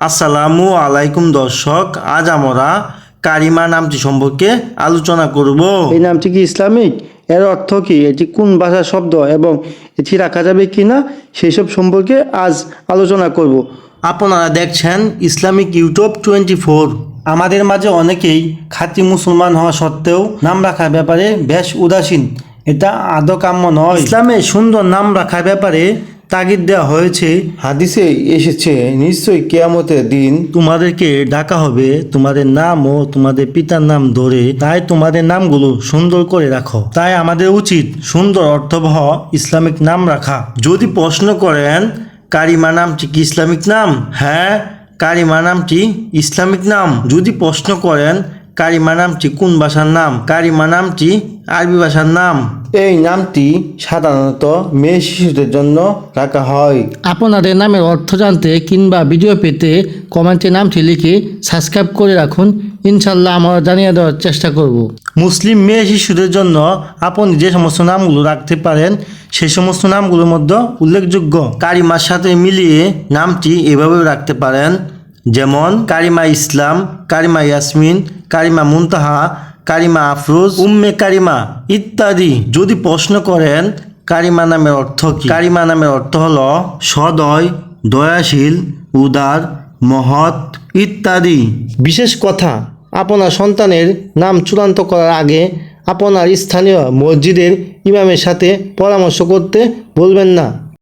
আসসালামু আলাইকুম দর্শক আজ আমরা কারিমা নামটি সম্পর্কে আলোচনা করব। এই নামটি কি ইসলামিক? এর অর্থ কি? এটি কোন ভাষার শব্দ এবং এটি রাখা যাবে কি না সেই সব সম্পর্কে আজ আলোচনা করব। আপনারা দেখছেন ইসলামিক ইউটিউব টোয়েন্টি ফোর আমাদের মাঝে অনেকেই খাঁটি মুসলমান হওয়া সত্ত্বেও নাম রাখার ব্যাপারে বেশ উদাসীন। এটা আদৌ কাম্য নয়। ইসলামে সুন্দর নাম রাখার ব্যাপারে তাগিদ দেওয়া হয়েছে হাদিসে এসেছে নিশ্চয়ই কেয়ামতের দিন তোমাদেরকে ডাকা হবে তোমাদের নাম ও তোমাদের পিতার নাম ধরে তাই তোমাদের নামগুলো সুন্দর করে রাখো। তাই আমাদের উচিত সুন্দর অর্থবহ ইসলামিক নাম রাখা। যদি প্রশ্ন করেন কারিমা নামটি কি ইসলামিক নাম? হ্যাঁ কারিমা নামটি ইসলামিক নাম? যদি প্রশ্ন করেন কারিমা নামটি কোন ভাষার নাম? কারিমা নামটি আরবি ভাষার নাম? এই নামটি সাধারণত মেয়ে শিশুদের জন্য রাখা হয়। আপনাদের নামের অর্থ জানতে কিংবা ভিডিও পেতে কমেন্টে নামটি লিখে সাবস্ক্রাইব করে রাখুন। ইনশাল্লাহ আমরা জানিয়ে দেওয়ার চেষ্টা করব। মুসলিম মেয়ে শিশুদের জন্য আপনি যে সমস্ত নামগুলো রাখতে পারেন সেই সমস্ত নামগুলোর মধ্যে উল্লেখযোগ্য কারিমার সাথে মিলিয়ে নামটি এভাবে রাখতে পারেন। যেমন কারিমা ইসলাম কারিমা ইয়াসমিন কারিমা মুনতাহা কারিমা আফরোজ, উম্মে কারিমা ইত্যাদি। যদি প্রশ্ন করেন, কারিমা নামের অর্থ কি? কারিমা নামের অর্থ হলো সদয়, দয়াশীল, উদার, মহৎ ইত্যাদি। বিশেষ কথা, আপনার সন্তানের নাম চূড়ান্ত করার আগে আপনার স্থানীয় মসজিদের ইমামের সাথে পরামর্শ করতে বলবেন না।